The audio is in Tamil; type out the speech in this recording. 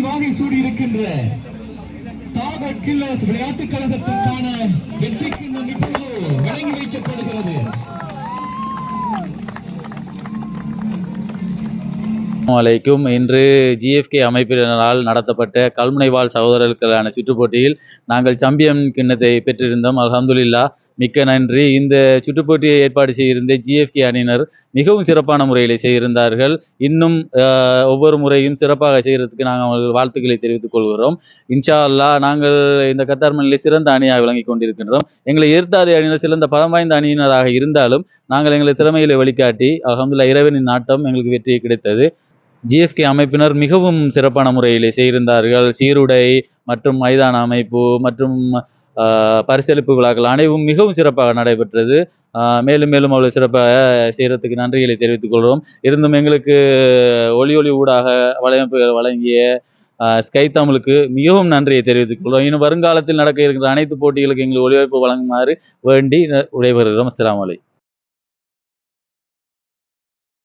வாகை சூடி இருக்கின்ற டாகட் கில்லர்ஸ் விளையாட்டுக் கழகத்தின் அலைக்கும். இன்று ஜிஎஃப்கே அமைப்பினரால் நடத்தப்பட்ட கல்முனைவாழ் சகோதரர்களுக்கான சுற்றுப்போட்டியில் நாங்கள் சாம்பியன் கிண்ணத்தை பெற்றிருந்தோம். அலமதுல்லா மிக்க நன்றி. இந்த சுற்றுப்போட்டியை ஏற்பாடு செய்திருந்த ஜிஎஃப்கே அணியினர் மிகவும் சிறப்பான முறையில் செய்திருந்தார்கள். இன்னும் ஒவ்வொரு முறையும் சிறப்பாக செய்கிறதுக்கு நாங்கள் அவர்கள் வாழ்த்துக்களை தெரிவித்துக் கொள்கிறோம். இன்ஷா அல்லாஹ் நாங்கள் இந்த கத்தார் மண்ணில் சிறந்த அணியாக விளங்கி கொண்டிருக்கின்றோம். எங்களை எதிர்த்தாத அணியினர் சிறந்த பலம் வாய்ந்த அணியினராக இருந்தாலும் நாங்கள் எங்களை திறமையில வெளிக்காட்டி அல்ஹம்துலில்லாஹ் இறைவனின் நாட்டம் எங்களுக்கு வெற்றி கிடைத்தது. ஜிஎஃப்கே அமைப்பினர் மிகவும் சிறப்பான முறையிலே செய்திருந்தார்கள். சீருடை மற்றும் மைதான அமைப்பு மற்றும் பரிசளிப்பு விழாக்கள் அனைவும் மிகவும் சிறப்பாக நடைபெற்றது. மேலும் மேலும் அவ்வளவு சிறப்பாக செய்கிறதுக்கு நன்றிகளை தெரிவித்துக் கொள்கிறோம். இருந்தும் எங்களுக்கு ஒளி ஒளி ஊடாக வலையமைப்புகள் வழங்கிய ஸ்கை தமிழுக்கு மிகவும் நன்றியை தெரிவித்துக் கொள்கிறோம். இன்னும் வருங்காலத்தில் நடக்க இருக்கிற அனைத்து போட்டிகளுக்கு எங்களுக்கு ஒளிவாய்ப்பு வழங்குமாறு வேண்டி விடைபெறுகிறோம். அஸ்லாம் வலை